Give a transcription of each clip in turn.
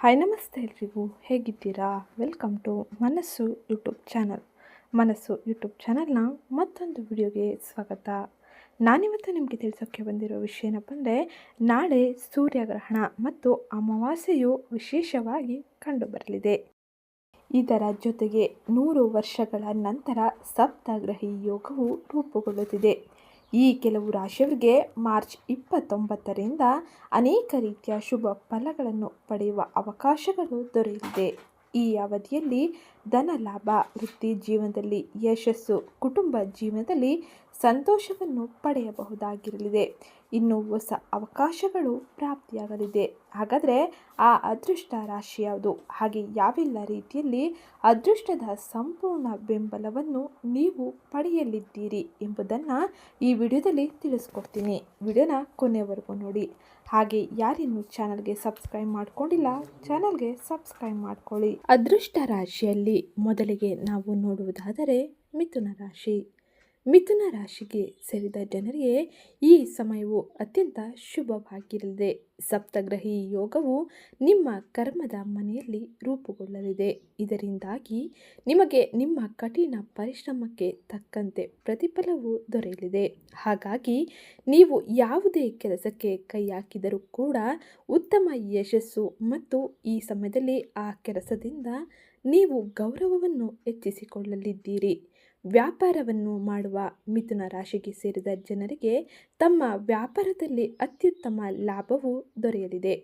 Hi ನಮಸ್ತೆ ಎಲ್ರಿಗೂ. ಹೇಗಿದ್ದೀರಾ? Welcome to Manassu YouTube channel Manassu YouTube ಚಾನಲ್ನ ಮತ್ತೊಂದು ವಿಡಿಯೋಗೆ ಸ್ವಾಗತ. ನಾನಿವತ್ತು ನಿಮಗೆ ತಿಳಿಸೋಕ್ಕೆ ಬಂದಿರೋ ವಿಷಯ ಏನಪ್ಪ ಅಂದರೆ ನಾಳೆ ಸೂರ್ಯಗ್ರಹಣ ಮತ್ತು ಅಮಾವಾಸ್ಯೆಯು ವಿಶೇಷವಾಗಿ ಕಂಡುಬರಲಿದೆ. ಇದರ ಜೊತೆಗೆ ನೂರು ವರ್ಷಗಳ ನಂತರ ಸಪ್ತಗ್ರಹಿ ಯೋಗವು ರೂಪುಗೊಳ್ಳುತ್ತಿದೆ. ಈ ಕೆಲವು ರಾಶಿಯವರಿಗೆ ಮಾರ್ಚ್ ಇಪ್ಪತ್ತೊಂಬತ್ತರಿಂದ ಅನೇಕ ರೀತಿಯ ಶುಭ ಫಲಗಳನ್ನು ಪಡೆಯುವ ಅವಕಾಶಗಳು ದೊರೆಯಲಿದೆ ಈ ಅವಧಿಯಲ್ಲಿ ಧನ ಲಾಭ, ವೃತ್ತಿ ಜೀವನದಲ್ಲಿ ಯಶಸ್ಸು, ಕುಟುಂಬ ಜೀವನದಲ್ಲಿ ಸಂತೋಷವನ್ನು ಪಡೆಯಬಹುದಾಗಿರಲಿದೆ. ಇನ್ನು ಹೊಸ ಅವಕಾಶಗಳು ಪ್ರಾಪ್ತಿಯಾಗಲಿದೆ. ಹಾಗಾದರೆ ಆ ಅದೃಷ್ಟ ರಾಶಿ ಯಾವುದು? ಹಾಗೆ ಯಾವೆಲ್ಲ ರೀತಿಯಲ್ಲಿ ಅದೃಷ್ಟದ ಸಂಪೂರ್ಣ ಬೆಂಬಲವನ್ನು ನೀವು ಪಡೆಯಲಿದ್ದೀರಿ ಎಂಬುದನ್ನು ಈ ವಿಡಿಯೋದಲ್ಲಿ ತಿಳಿಸ್ಕೊಡ್ತೀನಿ. ವಿಡಿಯೋನ ಕೊನೆವರೆಗೂ ನೋಡಿ. ಹಾಗೆ ಯಾರಿನ್ನು ಚಾನಲ್ಗೆ ಸಬ್ಸ್ಕ್ರೈಬ್ ಮಾಡ್ಕೊಂಡಿಲ್ಲ, ಚಾನಲ್ಗೆ ಸಬ್ಸ್ಕ್ರೈಬ್ ಮಾಡ್ಕೊಳ್ಳಿ. ಅದೃಷ್ಟ ರಾಶಿಯಲ್ಲಿ ಮೊದಲಿಗೆ ನಾವು ನೋಡುವುದಾದರೆ ಮಿಥುನ ರಾಶಿ. ಮಿಥುನ ರಾಶಿಗೆ ಸೇರಿದ ಜನರಿಗೆ ಈ ಸಮಯವು ಅತ್ಯಂತ ಶುಭವಾಗಿರಲಿದೆ. ಸಪ್ತಗ್ರಹಿ ಯೋಗವು ನಿಮ್ಮ ಕರ್ಮದ ಮನೆಯಲ್ಲಿ ರೂಪುಗೊಳ್ಳಲಿದೆ. ಇದರಿಂದಾಗಿ ನಿಮಗೆ ನಿಮ್ಮ ಕಠಿಣ ಪರಿಶ್ರಮಕ್ಕೆ ತಕ್ಕಂತೆ ಪ್ರತಿಫಲವು ದೊರೆಯಲಿದೆ. ಹಾಗಾಗಿ ನೀವು ಯಾವುದೇ ಕೆಲಸಕ್ಕೆ ಕೈ ಹಾಕಿದರೂ ಕೂಡ ಉತ್ತಮ ಯಶಸ್ಸು ಮತ್ತು ಈ ಸಮಯದಲ್ಲಿ ಆ ಕೆಲಸದಿಂದ ನೀವು ಗೌರವವನ್ನು ಹೆಚ್ಚಿಸಿಕೊಳ್ಳಲಿದ್ದೀರಿ. ವ್ಯಾಪಾರವನ್ನು ಮಾಡುವ ಮಿಥುನ ರಾಶಿಗೆ ಸೇರಿದ ಜನರಿಗೆ ತಮ್ಮ ವ್ಯಾಪಾರದಲ್ಲಿ ಅತ್ಯುತ್ತಮ ಲಾಭವು ದೊರೆಯಲಿದೆ.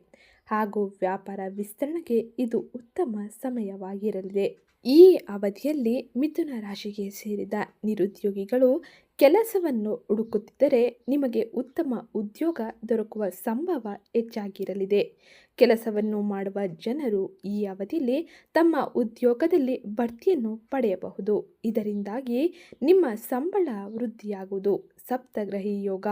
ಹಾಗೂ ವ್ಯಾಪಾರ ವಿಸ್ತರಣೆಗೆ ಇದು ಉತ್ತಮ ಸಮಯವಾಗಿರಲಿದೆ. ಈ ಅವಧಿಯಲ್ಲಿ ಮಿಥುನ ರಾಶಿಗೆ ಸೇರಿದ ನಿರುದ್ಯೋಗಿಗಳು ಕೆಲಸವನ್ನು ಹುಡುಕುತ್ತಿದ್ದರೆ ನಿಮಗೆ ಉತ್ತಮ ಉದ್ಯೋಗ ದೊರಕುವ ಸಂಭವ ಹೆಚ್ಚಾಗಿರಲಿದೆ. ಕೆಲಸವನ್ನು ಮಾಡುವ ಜನರು ಈ ಅವಧಿಯಲ್ಲಿ ತಮ್ಮ ಉದ್ಯೋಗದಲ್ಲಿ ಬಡ್ತಿಯನ್ನು ಪಡೆಯಬಹುದು. ಇದರಿಂದಾಗಿ ನಿಮ್ಮ ಸಂಬಳ ವೃದ್ಧಿಯಾಗುವುದು. ಸಪ್ತಗ್ರಹಿ ಯೋಗ.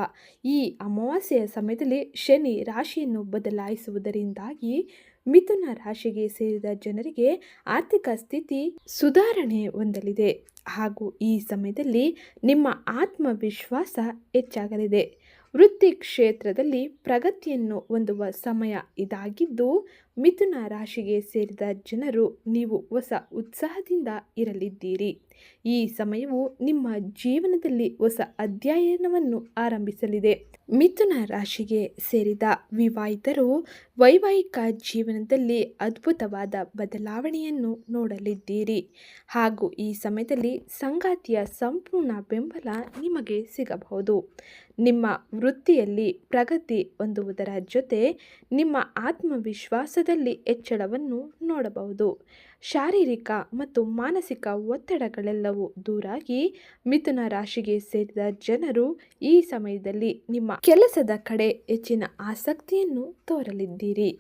ಈ ಅಮಾವಾಸ್ಯೆಯ ಸಮಯದಲ್ಲಿ ಶನಿ ರಾಶಿಯನ್ನು ಬದಲಾಯಿಸುವುದರಿಂದಾಗಿ ಮಿಥುನ ರಾಶಿಗೆ ಸೇರಿದ ಜನರಿಗೆ ಆರ್ಥಿಕ ಸ್ಥಿತಿ ಸುಧಾರಣೆ ಹೊಂದಲಿದೆ. ಹಾಗೂ ಈ ಸಮಯದಲ್ಲಿ ನಿಮ್ಮ ಆತ್ಮವಿಶ್ವಾಸ ಹೆಚ್ಚಾಗಲಿದೆ. ವೃತ್ತಿ ಕ್ಷೇತ್ರದಲ್ಲಿ ಪ್ರಗತಿಯನ್ನು ಹೊಂದುವ ಸಮಯ ಇದಾಗಿದ್ದು, ಮಿಥುನ ರಾಶಿಗೆ ಸೇರಿದ ಜನರು ನೀವು ಹೊಸ ಉತ್ಸಾಹದಿಂದ ಇರಲಿದ್ದೀರಿ. ಈ ಸಮಯವು ನಿಮ್ಮ ಜೀವನದಲ್ಲಿ ಹೊಸ ಅಧ್ಯಯನವನ್ನು ಆರಂಭಿಸಲಿದೆ. ಮಿಥುನ ರಾಶಿಗೆ ಸೇರಿದ ವಿವಾಹಿತರು ವೈವಾಹಿಕ ಜೀವನದಲ್ಲಿ ಅದ್ಭುತವಾದ ಬದಲಾವಣೆಯನ್ನು ನೋಡಲಿದ್ದೀರಿ. ಹಾಗೂ ಈ ಸಮಯದಲ್ಲಿ ಸಂಗಾತಿಯ ಸಂಪೂರ್ಣ ಬೆಂಬಲ ನಿಮಗೆ ಸಿಗಬಹುದು. ನಿಮ್ಮ ವೃತ್ತಿಯಲ್ಲಿ ಪ್ರಗತಿ ಹೊಂದುವುದರ ಜೊತೆ ನಿಮ್ಮ ಆತ್ಮವಿಶ್ವಾಸದಲ್ಲಿ ಹೆಚ್ಚಳವನ್ನು ನೋಡಬಹುದು. ಶಾರೀರಿಕ ಮತ್ತು ಮಾನಸಿಕ ಒತ್ತಡಗಳೆಲ್ಲವೂ ದೂರಾಗಿ ಮಿಥುನ ರಾಶಿಗೆ ಸೇರಿದ ಜನರು ಈ ಸಮಯದಲ್ಲಿ ನಿಮ್ಮ ಕೆಲಸದ ಕಡೆ ಹೆಚ್ಚಿನ ಆಸಕ್ತಿಯನ್ನು ತೋರಲಿದ್ದೀರಿ.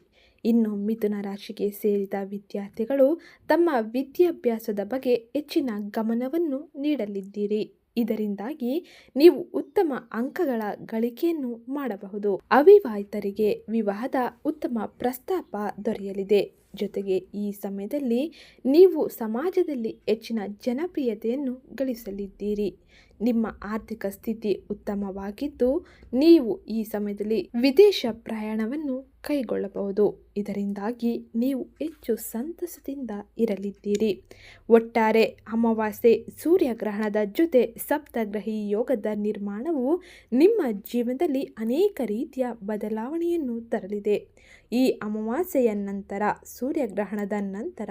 ಇನ್ನು ಮಿಥುನ ರಾಶಿಗೆ ಸೇರಿದ ವಿದ್ಯಾರ್ಥಿಗಳು ತಮ್ಮ ವಿದ್ಯಾಭ್ಯಾಸದ ಬಗ್ಗೆ ಹೆಚ್ಚಿನ ಗಮನವನ್ನು ನೀಡಲಿದ್ದೀರಿ. ಇದರಿಂದಾಗಿ ನೀವು ಉತ್ತಮ ಅಂಕಗಳ ಗಳಿಕೆಯನ್ನು ಮಾಡಬಹುದು. ಅವಿವಾಹಿತರಿಗೆ ವಿವಾಹದ ಉತ್ತಮ ಪ್ರಸ್ತಾಪ ದೊರೆಯಲಿದೆ. ಜೊತೆಗೆ ಈ ಸಮಯದಲ್ಲಿ ನೀವು ಸಮಾಜದಲ್ಲಿ ಹೆಚ್ಚಿನ ಜನಪ್ರಿಯತೆಯನ್ನು ಗಳಿಸಲಿದ್ದೀರಿ. ನಿಮ್ಮ ಆರ್ಥಿಕ ಸ್ಥಿತಿ ಉತ್ತಮವಾಗಿದ್ದು, ನೀವು ಈ ಸಮಯದಲ್ಲಿ ವಿದೇಶ ಪ್ರಯಾಣವನ್ನು ಕೈಗೊಳ್ಳಬಹುದು. ಇದರಿಂದಾಗಿ ನೀವು ಹೆಚ್ಚು ಸಂತಸದಿಂದ ಇರಲಿದ್ದೀರಿ. ಒಟ್ಟಾರೆ ಅಮಾವಾಸ್ಯೆ ಸೂರ್ಯಗ್ರಹಣದ ಜೊತೆ ಸಪ್ತಗ್ರಹಿ ಯೋಗದ ನಿರ್ಮಾಣವು ನಿಮ್ಮ ಜೀವನದಲ್ಲಿ ಅನೇಕ ರೀತಿಯ ಬದಲಾವಣೆಯನ್ನು ತರಲಿದೆ. ಈ ಅಮಾವಾಸ್ಯೆಯ ನಂತರ, ಸೂರ್ಯಗ್ರಹಣದ ನಂತರ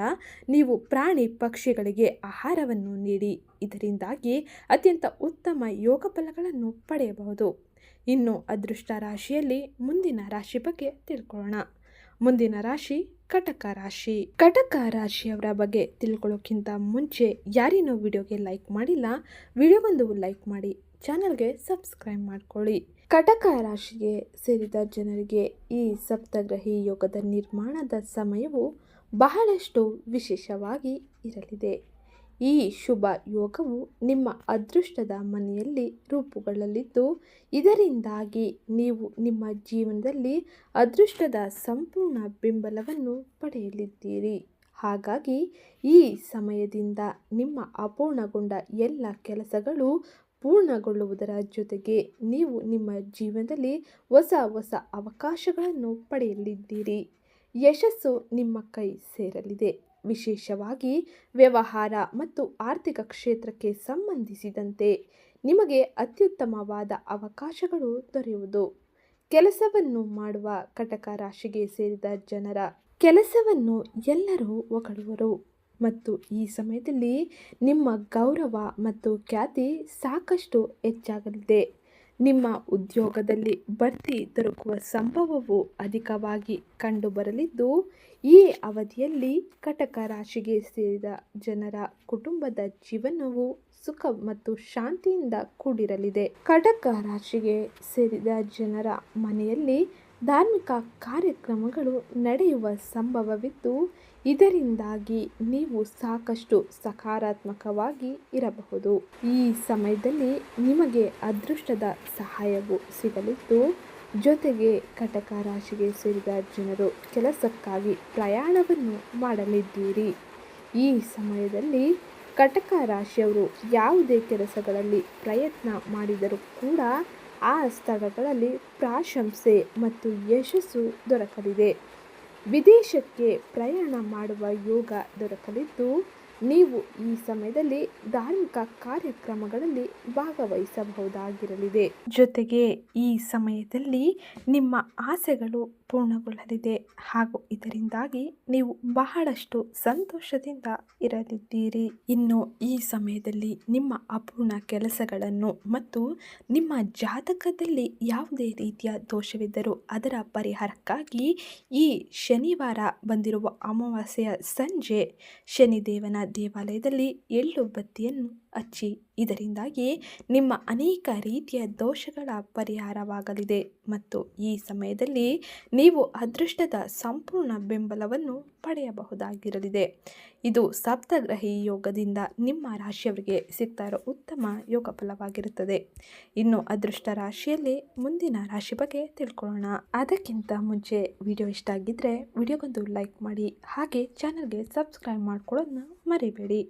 ನೀವು ಪ್ರಾಣಿ ಪಕ್ಷಿಗಳಿಗೆ ಆಹಾರವನ್ನು ನೀಡಿ ಇದರಿಂದಾಗಿ ಅತ್ಯಂತ ಉತ್ತಮ ಯೋಗ ಫಲಗಳನ್ನು ಪಡೆಯಬಹುದು. ಇನ್ನು ಅದೃಷ್ಟ ರಾಶಿಯಲ್ಲಿ ಮುಂದಿನ ರಾಶಿ ಬಗ್ಗೆ ತಿಳ್ಕೊಳ್ಳೋಣ. ಮುಂದಿನ ರಾಶಿ ಕಟಕ ರಾಶಿ. ಕಟಕ ರಾಶಿಯವರ ಬಗ್ಗೆ ತಿಳ್ಕೊಳ್ಳೋಕ್ಕಿಂತ ಮುಂಚೆ ಯಾರೇನೋ ವಿಡಿಯೋಗೆ ಲೈಕ್ ಮಾಡಿಲ್ಲ, ವಿಡಿಯೋಗೊಂದು ಲೈಕ್ ಮಾಡಿ, ಚಾನಲ್ಗೆ ಸಬ್ಸ್ಕ್ರೈಬ್ ಮಾಡ್ಕೊಳ್ಳಿ. ಕಟಕ ರಾಶಿಗೆ ಸೇರಿದ ಜನರಿಗೆ ಈ ಸಪ್ತಗ್ರಹಿ ಯೋಗದ ನಿರ್ಮಾಣದ ಸಮಯವು ಬಹಳಷ್ಟು ವಿಶೇಷವಾಗಿ ಇರಲಿದೆ. ಈ ಶುಭ ಯೋಗವು ನಿಮ್ಮ ಅದೃಷ್ಟದ ಮನೆಯಲ್ಲಿ ರೂಪುಗೊಳ್ಳಲಿದ್ದು, ಇದರಿಂದಾಗಿ ನೀವು ನಿಮ್ಮ ಜೀವನದಲ್ಲಿ ಅದೃಷ್ಟದ ಸಂಪೂರ್ಣ ಬೆಂಬಲವನ್ನು ಪಡೆಯಲಿದ್ದೀರಿ. ಹಾಗಾಗಿ, ಈ ಸಮಯದಿಂದ ನಿಮ್ಮ ಅಪೂರ್ಣಗೊಂಡ ಎಲ್ಲ ಕೆಲಸಗಳು ಪೂರ್ಣಗೊಳ್ಳುವುದರ ಜೊತೆಗೆ ನೀವು ನಿಮ್ಮ ಜೀವನದಲ್ಲಿ ಹೊಸ ಹೊಸ ಅವಕಾಶಗಳನ್ನು ಪಡೆಯಲಿದ್ದೀರಿ. ಯಶಸ್ಸು ನಿಮ್ಮ ಕೈ ಸೇರಲಿದೆ. ವಿಶೇಷವಾಗಿ ವ್ಯವಹಾರ ಮತ್ತು ಆರ್ಥಿಕ ಕ್ಷೇತ್ರಕ್ಕೆ ಸಂಬಂಧಿಸಿದಂತೆ ನಿಮಗೆ ಅತ್ಯುತ್ತಮವಾದ ಅವಕಾಶಗಳು ದೊರೆಯುವುದು. ಕೆಲಸವನ್ನು ಮಾಡುವ ಕಟಕ ರಾಶಿಗೆ ಸೇರಿದ ಜನರ ಕೆಲಸವನ್ನು ಎಲ್ಲರೂ ಹೊಗಳುವರು ಮತ್ತು ಈ ಸಮಯದಲ್ಲಿ ನಿಮ್ಮ ಗೌರವ ಮತ್ತು ಖ್ಯಾತಿ ಸಾಕಷ್ಟು ಹೆಚ್ಚಾಗಲಿದೆ. ನಿಮ್ಮ ಉದ್ಯೋಗದಲ್ಲಿ ಬಡ್ತಿ ದೊರಕುವ ಸಂಭವವು ಅಧಿಕವಾಗಿ ಕಂಡುಬರಲಿದ್ದು, ಈ ಅವಧಿಯಲ್ಲಿ ಕಟಕ ರಾಶಿಗೆ ಸೇರಿದ ಜನರ ಕುಟುಂಬದ ಜೀವನವು ಸುಖ ಮತ್ತು ಶಾಂತಿಯಿಂದ ಕೂಡಿರಲಿದೆ. ಕಟಕ ರಾಶಿಗೆ ಸೇರಿದ ಜನರ ಮನೆಯಲ್ಲಿ ಧಾರ್ಮಿಕ ಕಾರ್ಯಕ್ರಮಗಳು ನಡೆಯುವ ಸಂಭವವಿದ್ದು, ಇದರಿಂದಾಗಿ ನೀವು ಸಾಕಷ್ಟು ಸಕಾರಾತ್ಮಕವಾಗಿ ಇರಬಹುದು. ಈ ಸಮಯದಲ್ಲಿ ನಿಮಗೆ ಅದೃಷ್ಟದ ಸಹಾಯವು ಸಿಗಲಿದ್ದು, ಜೊತೆಗೆ ಕಟಕ ರಾಶಿಗೆ ಸೇರಿದ ಜನರು ಕೆಲಸಕ್ಕಾಗಿ ಪ್ರಯಾಣವನ್ನು ಮಾಡಲಿದ್ದೀರಿ. ಈ ಸಮಯದಲ್ಲಿ ಕಟಕ ರಾಶಿಯವರು ಯಾವುದೇ ಕೆಲಸಗಳಲ್ಲಿ ಪ್ರಯತ್ನ ಮಾಡಿದರೂ ಕೂಡ ಆ ಸ್ಥಳಗಳಲ್ಲಿ ಪ್ರಾಶಂಸೆ ಮತ್ತು ಯಶಸ್ಸು ದೊರಕಲಿದೆ. ವಿದೇಶಕ್ಕೆ ಪ್ರಯಾಣ ಮಾಡುವ ಯೋಗ ದೊರಕಲಿದ್ದು, ನೀವು ಈ ಸಮಯದಲ್ಲಿ ಧಾರ್ಮಿಕ ಕಾರ್ಯಕ್ರಮಗಳಲ್ಲಿ ಭಾಗವಹಿಸಬಹುದಾಗಿರಲಿದೆ. ಜೊತೆಗೆ ಈ ಸಮಯದಲ್ಲಿ ನಿಮ್ಮ ಆಸೆಗಳು ಪೂರ್ಣಗೊಳ್ಳಲಿದೆ ಹಾಗೂ ಇದರಿಂದಾಗಿ ನೀವು ಬಹಳಷ್ಟು ಸಂತೋಷದಿಂದ ಇರಲಿದ್ದೀರಿ. ಇನ್ನು ಈ ಸಮಯದಲ್ಲಿ ನಿಮ್ಮ ಅಪೂರ್ಣ ಕೆಲಸಗಳನ್ನು ಮತ್ತು ನಿಮ್ಮ ಜಾತಕದಲ್ಲಿ ಯಾವುದೇ ರೀತಿಯ ದೋಷವಿದ್ದರೂ ಅದರ ಪರಿಹಾರಕ್ಕಾಗಿ ಈ ಶನಿವಾರ ಬಂದಿರುವ ಅಮಾವಾಸ್ಯೆಯ ಸಂಜೆ ಶನಿದೇವನ ದೇವಾಲಯದಲ್ಲಿ ಎಳ್ಳು ಬತ್ತಿಯನ್ನು ಹಚ್ಚಿ ಇದರಿಂದಾಗಿ ನಿಮ್ಮ ಅನೇಕ ರೀತಿಯ ದೋಷಗಳ ಪರಿಹಾರವಾಗಲಿದೆ ಮತ್ತು ಈ ಸಮಯದಲ್ಲಿ ನೀವು ಅದೃಷ್ಟದ ಸಂಪೂರ್ಣ ಬೆಂಬಲವನ್ನು ಪಡೆಯಬಹುದಾಗಿರಲಿದೆ. ಇದು ಸಪ್ತಗ್ರಹಿ ಯೋಗದಿಂದ ನಿಮ್ಮ ರಾಶಿಯವರಿಗೆ ಸಿಗ್ತಾ ಇರೋ ಉತ್ತಮ ಯೋಗ ಫಲವಾಗಿರುತ್ತದೆ. ಇನ್ನು ಅದೃಷ್ಟ ರಾಶಿಯಲ್ಲಿ ಮುಂದಿನ ರಾಶಿ ಬಗ್ಗೆ ತಿಳ್ಕೊಳ್ಳೋಣ. ಅದಕ್ಕಿಂತ ಮುಂಚೆ ವಿಡಿಯೋ ಇಷ್ಟ ಆಗಿದ್ದರೆ ವಿಡಿಯೋಗೊಂದು ಲೈಕ್ ಮಾಡಿ, ಹಾಗೆ ಚಾನಲ್ಗೆ ಸಬ್ಸ್ಕ್ರೈಬ್ ಮಾಡ್ಕೊಳ್ಳೋದನ್ನ ಮರಿಬೇಡಿ.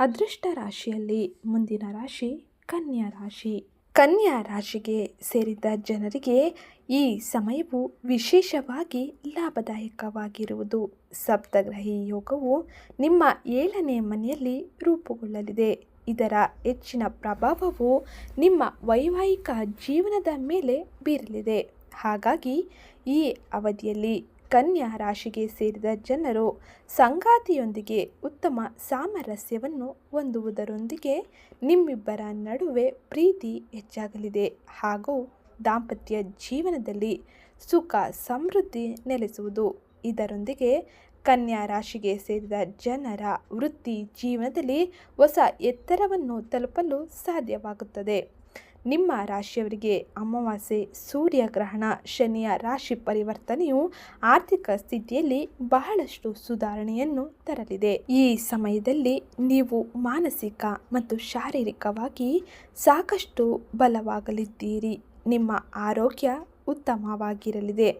ಅದೃಷ್ಟ ರಾಶಿಯಲ್ಲಿ ಮುಂದಿನ ರಾಶಿ ಕನ್ಯಾ ರಾಶಿ. ಕನ್ಯಾ ರಾಶಿಗೆ ಸೇರಿದ ಜನರಿಗೆ ಈ ಸಮಯವು ವಿಶೇಷವಾಗಿ ಲಾಭದಾಯಕವಾಗಿರುವುದು. ಸಪ್ತಗ್ರಹಿ ಯೋಗವು ನಿಮ್ಮ ಏಳನೇ ಮನೆಯಲ್ಲಿ ರೂಪುಗೊಳ್ಳಲಿದೆ. ಇದರ ಹೆಚ್ಚಿನ ಪ್ರಭಾವವು ನಿಮ್ಮ ವೈವಾಹಿಕ ಜೀವನದ ಮೇಲೆ ಬೀರಲಿದೆ. ಹಾಗಾಗಿ ಈ ಅವಧಿಯಲ್ಲಿ ಕನ್ಯಾ ರಾಶಿಗೆ ಸೇರಿದ ಜನರು ಸಂಗಾತಿಯೊಂದಿಗೆ ಉತ್ತಮ ಸಾಮರಸ್ಯವನ್ನು ಹೊಂದುವುದರೊಂದಿಗೆ ನಿಮ್ಮಿಬ್ಬರ ನಡುವೆ ಪ್ರೀತಿ ಹೆಚ್ಚಾಗಲಿದೆ ಹಾಗೂ ದಾಂಪತ್ಯ ಜೀವನದಲ್ಲಿ ಸುಖ ಸಮೃದ್ಧಿ ನೆಲೆಸುವುದು. ಇದರೊಂದಿಗೆ ಕನ್ಯಾ ರಾಶಿಗೆ ಸೇರಿದ ಜನರ ವೃತ್ತಿ ಜೀವನದಲ್ಲಿ ಹೊಸ ಎತ್ತರವನ್ನು ತಲುಪಲು ಸಾಧ್ಯವಾಗುತ್ತದೆ. ನಿಮ್ಮ ರಾಶಿಯವರಿಗೆ ಅಮಾವಾಸ್ಯೆ, ಸೂರ್ಯಗ್ರಹಣ, ಶನಿಯ ರಾಶಿ ಪರಿವರ್ತನೆಯು ಆರ್ಥಿಕ ಸ್ಥಿತಿಯಲ್ಲಿ ಬಹಳಷ್ಟು ಸುಧಾರಣೆಯನ್ನು ತರಲಿದೆ. ಈ ಸಮಯದಲ್ಲಿ ನೀವು ಮಾನಸಿಕ ಮತ್ತು ಶಾರೀರಿಕವಾಗಿ ಸಾಕಷ್ಟು ಬಲವಾಗಲಿದ್ದೀರಿ. ನಿಮ್ಮ ಆರೋಗ್ಯ ಉತ್ತಮವಾಗಿರಲಿದೆ.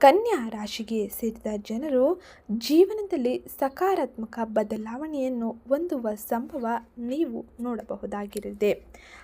ಕನ್ಯಾ ರಾಶಿಗೆ ಸೇರಿದ ಜನರು ಜೀವನದಲ್ಲಿ ಸಕಾರಾತ್ಮಕ ಬದಲಾವಣೆಯನ್ನು ಹೊಂದುವ ಸಂಭವ ನೀವು ನೋಡಬಹುದಾಗಿರಲಿದೆ.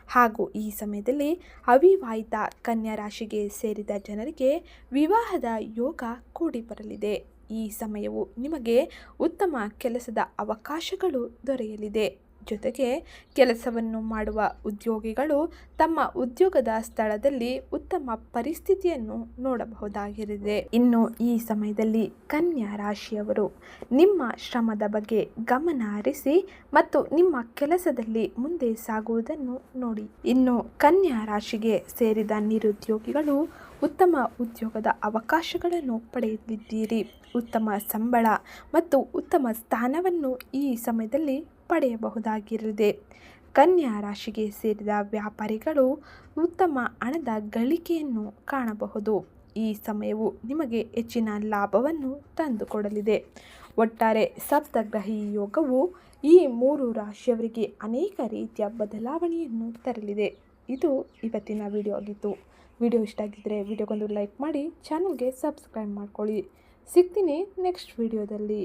ಹಾಗೂ ಈ ಸಮಯದಲ್ಲಿ ಅವಿವಾಹಿತ ಕನ್ಯಾ ರಾಶಿಗೆ ಸೇರಿದ ಜನರಿಗೆ ವಿವಾಹದ ಯೋಗ ಕೂಡಿ ಬರಲಿದೆ. ಈ ಸಮಯವು ನಿಮಗೆ ಉತ್ತಮ ಕೆಲಸದ ಅವಕಾಶಗಳು ದೊರೆಯಲಿದೆ. ಜೊತೆಗೆ ಕೆಲಸವನ್ನು ಮಾಡುವ ಉದ್ಯೋಗಿಗಳು ತಮ್ಮ ಉದ್ಯೋಗದ ಸ್ಥಳದಲ್ಲಿ ಉತ್ತಮ ಪರಿಸ್ಥಿತಿಯನ್ನು ನೋಡಬಹುದಾಗಿರಿದೆ ಇನ್ನು ಈ ಸಮಯದಲ್ಲಿ ಕನ್ಯಾ ರಾಶಿಯವರು ನಿಮ್ಮ ಶ್ರಮದ ಬಗ್ಗೆ ಗಮನ ಹರಿಸಿ ಮತ್ತು ನಿಮ್ಮ ಕೆಲಸದಲ್ಲಿ ಮುಂದೆ ಸಾಗುವುದನ್ನು ನೋಡಿ. ಇನ್ನು ಕನ್ಯಾ ರಾಶಿಗೆ ಸೇರಿದ ನಿರುದ್ಯೋಗಿಗಳು ಉತ್ತಮ ಉದ್ಯೋಗದ ಅವಕಾಶಗಳನ್ನು ಪಡೆಯಲಿದ್ದೀರಿ. ಉತ್ತಮ ಸಂಬಳ ಮತ್ತು ಉತ್ತಮ ಸ್ಥಾನವನ್ನು ಈ ಸಮಯದಲ್ಲಿ ಪಡೆಯಬಹುದಾಗಿರಲಿದೆ. ಕನ್ಯಾ ರಾಶಿಗೆ ಸೇರಿದ ವ್ಯಾಪಾರಿಗಳು ಉತ್ತಮ ಹಣದ ಗಳಿಕೆಯನ್ನು ಕಾಣಬಹುದು. ಈ ಸಮಯವು ನಿಮಗೆ ಹೆಚ್ಚಿನ ಲಾಭವನ್ನು ತಂದುಕೊಡಲಿದೆ. ಒಟ್ಟಾರೆ ಸಪ್ತಗ್ರಹಿ ಯೋಗವು ಈ ಮೂರು ರಾಶಿಯವರಿಗೆ ಅನೇಕ ರೀತಿಯ ಬದಲಾವಣೆಯನ್ನು ತರಲಿದೆ. ಇದು ಇವತ್ತಿನ ವಿಡಿಯೋ ಆಗಿತ್ತು. ವಿಡಿಯೋ ಇಷ್ಟ ಆಗಿದ್ದರೆ ವಿಡಿಯೋಗೊಂದು ಲೈಕ್ ಮಾಡಿ, ಚಾನಲ್ಗೆ ಸಬ್ಸ್ಕ್ರೈಬ್ ಮಾಡ್ಕೊಳ್ಳಿ. ಸಿಗ್ತೀನಿ ನೆಕ್ಸ್ಟ್ ವಿಡಿಯೋದಲ್ಲಿ.